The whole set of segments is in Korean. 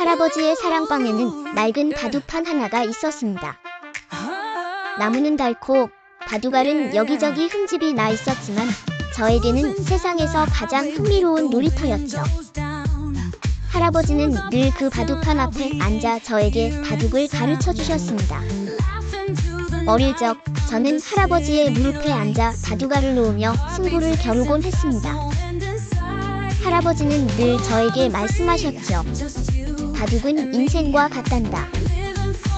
할아버지의 사랑방에는 낡은 바둑판 하나가 있었습니다. 나무는 닳고 바둑알은 여기저기 흠집이 나 있었지만 저에게는 세상에서 가장 흥미로운 놀이터였죠. 할아버지는 늘 그 바둑판 앞에 앉아 저에게 바둑을 가르쳐 주셨습니다. 어릴 적 저는 할아버지의 무릎에 앉아 바둑알을 놓으며 승부를 겨루곤 했습니다. 할아버지는 늘 저에게 말씀하셨죠. 바둑은 인생과 같단다.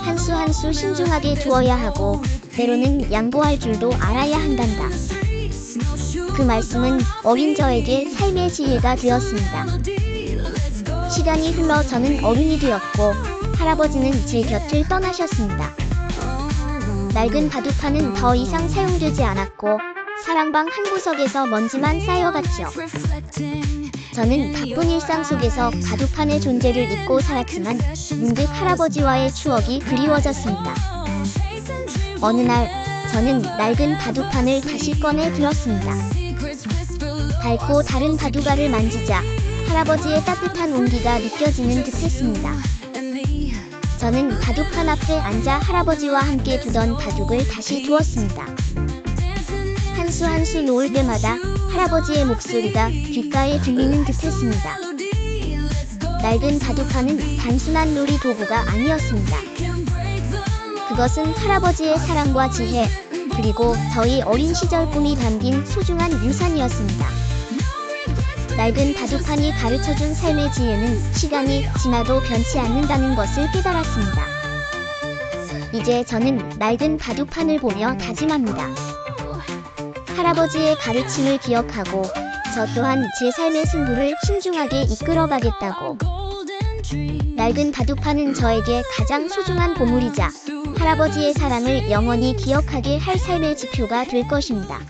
한 수 한 수 신중하게 두어야 하고 때로는 양보할 줄도 알아야 한단다. 그 말씀은 어린 저에게 삶의 지혜가 되었습니다. 시간이 흘러 저는 어른이 되었고 할아버지는 제 곁을 떠나셨습니다. 낡은 바둑판은 더 이상 사용되지 않았고 사랑방 한 구석에서 먼지만 쌓여갔죠. 저는 바쁜 일상 속에서 바둑판의 존재를 잊고 살았지만 문득 할아버지와의 추억이 그리워졌습니다. 어느 날 저는 낡은 바둑판을 다시 꺼내 들었습니다. 밝고 다른 바둑알을 만지자 할아버지의 따뜻한 온기가 느껴지는 듯했습니다. 저는 바둑판 앞에 앉아 할아버지와 함께 두던 바둑을 다시 두었습니다. 한수 한수 놓을 때마다 할아버지의 목소리가 귓가에 들리는 듯했습니다. 낡은 바둑판은 단순한 놀이 도구가 아니었습니다. 그것은 할아버지의 사랑과 지혜, 그리고 저희 어린 시절 꿈이 담긴 소중한 유산이었습니다. 낡은 바둑판이 가르쳐준 삶의 지혜는 시간이 지나도 변치 않는다는 것을 깨달았습니다. 이제 저는 낡은 바둑판을 보며 다짐합니다. 할아버지의 가르침을 기억하고 저 또한 제 삶의 승부를 신중하게 이끌어가겠다고. 낡은 바둑판은 저에게 가장 소중한 보물이자 할아버지의 사랑을 영원히 기억하게 할 삶의 지표가 될 것입니다.